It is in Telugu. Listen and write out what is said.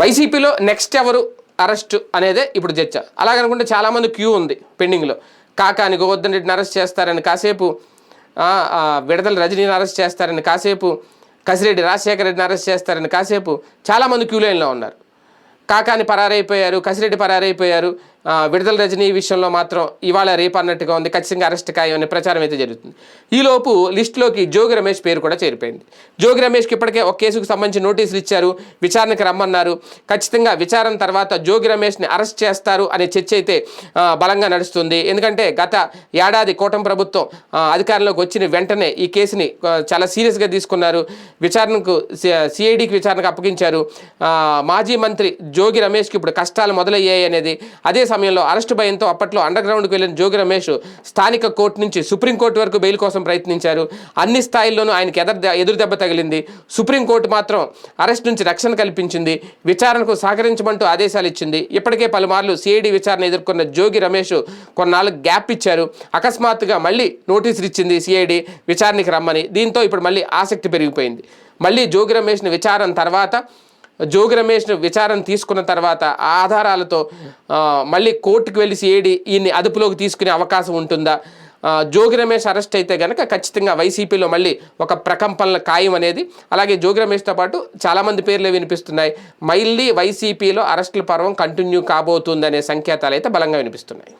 వైసీపీలో నెక్స్ట్ ఎవరు అరెస్ట్ అనేదే ఇప్పుడు చర్చ. అలాగనుకుంటే చాలామంది క్యూ ఉంది పెండింగ్లో కాకాని గోవర్ధన్ రెడ్డిని అరెస్ట్ చేస్తారని కాసేపు విడతల విడదల రజనీని అరెస్ట్ చేస్తారని కాసేపు కసిరెడ్డి రాజశేఖర రెడ్డిని అరెస్ట్ చేస్తారని కాసేపు చాలామంది క్యూ లైన్లో ఉన్నారు. కాకాని పరారైపోయారు కసిరెడ్డి పరారైపోయారు విడుదల రజనీ విషయంలో మాత్రం ఇవాళ రేపు అన్నట్టుగా ఉంది. ఖచ్చితంగా అరెస్ట్ ఖాయం ప్రచారం అయితే జరుగుతుంది. ఈలోపు లిస్టులోకి జోగి రమేష్ పేరు కూడా చేరిపోయింది. జోగి రమేష్కి ఇప్పటికే ఒక కేసుకు సంబంధించి నోటీసులు ఇచ్చారు. విచారణకు రమ్మన్నారు. ఖచ్చితంగా విచారణ తర్వాత జోగి రమేష్ని అరెస్ట్ చేస్తారు అనే చర్చ అయితే బలంగా నడుస్తుంది. ఎందుకంటే గత ఏడాది కూటమి ప్రభుత్వం అధికారంలోకి వచ్చిన వెంటనే ఈ కేసుని చాలా సీరియస్గా తీసుకున్నారు. విచారణకు సిఐడికి విచారణకు అప్పగించారు. మాజీ మంత్రి జోగి రమేష్కి ఇప్పుడు కష్టాలు మొదలయ్యాయి అనేది అదే సమయంలో అరెస్టు భయంతో అప్పట్లో అండర్ గ్రౌండ్కు వెళ్ళిన జోగి రమేష్ స్థానిక కోర్టు నుంచి సుప్రీంకోర్టు వరకు బెయిల్ కోసం ప్రయత్నించారు. అన్ని స్థాయిల్లోనూ ఆయనకి ఎదురు ఎదురు దెబ్బ తగిలింది. సుప్రీంకోర్టు మాత్రం అరెస్ట్ నుంచి రక్షణ కల్పించింది. విచారణకు సహకరించమంటూ ఆదేశాలు ఇచ్చింది. ఇప్పటికే పలుమార్లు సిఐడి విచారణ ఎదుర్కొన్న జోగి రమేష్ కొన్నాళ్ళు గ్యాప్ ఇచ్చారు. అకస్మాత్తుగా మళ్ళీ నోటీసులు ఇచ్చింది సిఐడి విచారణకి రమ్మని. దీంతో ఇప్పుడు మళ్ళీ ఆసక్తి పెరిగిపోయింది. మళ్ళీ జోగి రమేష్ని విచారణ తర్వాత జోగి రమేష్ను విచారణ తీసుకున్న తర్వాత ఆ ఆధారాలతో మళ్ళీ కోర్టుకు వెళ్ళి సిఐడి ఈయన్ని అదుపులోకి తీసుకునే అవకాశం ఉంటుందా? జోగి రమేష్ అరెస్ట్ అయితే కనుక ఖచ్చితంగా వైసీపీలో మళ్ళీ ఒక ప్రకంపనల ఖాయం అనేది అలాగే జోగి రమేష్తో పాటు చాలామంది పేర్లే వినిపిస్తున్నాయి. మళ్ళీ వైసీపీలో అరెస్టుల పర్వం కంటిన్యూ కాబోతుందనే సంకేతాలు అయితే బలంగా వినిపిస్తున్నాయి.